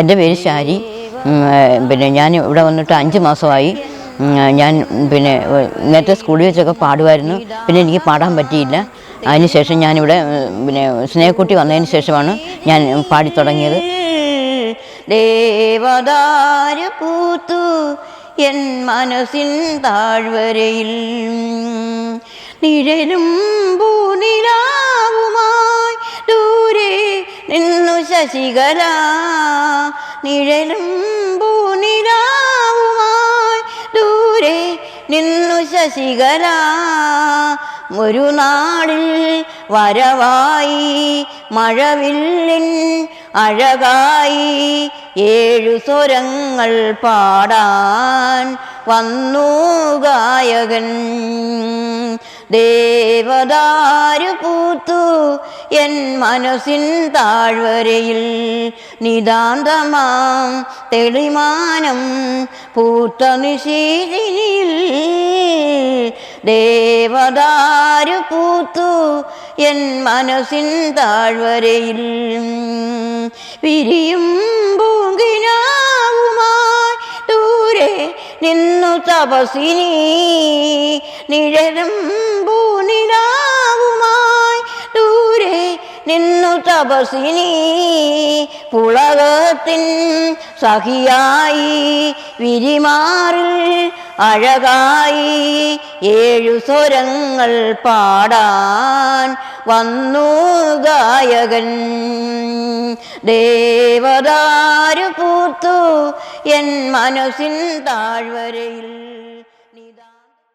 എന്റെ പേര് ശാരി പിന്നെ ഞാൻ ഇവിടെ വന്നിട്ട് അഞ്ച് മാസമായി. ഞാൻ പിന്നെ നേരത്തെ സ്കൂളിൽ വെച്ചൊക്കെ പാടുമായിരുന്നു. പിന്നെ എനിക്ക് പാടാൻ പറ്റിയില്ല. അതിനുശേഷം ഞാനിവിടെ പിന്നെ സ്നേഹക്കുട്ടി വന്നതിന് ശേഷമാണ് ഞാൻ പാടി തുടങ്ങിയത്. പൂത്തു എൻ മനസ്സിൻ താഴ്വരയിൽ. നിഴലും പൂനിലാവുമായി ദൂരെ നിന്നു ശശികല നിഴലും പൂനിലാവുമായി ദൂരെ നിന്നു ശശികല. ഒരു നാളിൽ വരവായി മഴവില്ലിൻ അഴകായി ഏഴു സ്വരങ്ങൾ പാടാൻ വന്നു ഗായകൻ. ദേവദാരു പൂത്തു എൻ മനസ്സിൻ താഴ്വരയിൽ നിതാന്തമാം തെളിമാനം പൂത്ത നിശീതിനിൽ ദേവദാരു പൂത്തു എൻ മനസ്സിൻ താഴ്വരയിൽ വിരിയും പൂങ്കിനാവുമായി ദൂരെ നിന്നു തപസിനി നിഴലും പൂനിലാവുമായി തപസിനി പുളകത്തിൻ സഖിയായി വിരിമാറിൽ അഴകായി ഏഴു സ്വരങ്ങൾ പാടാൻ വന്നു ഗായകൻ. ദേവദാരു പൂത്തു എൻ മനസ്സിൻ താഴ്വരയിൽ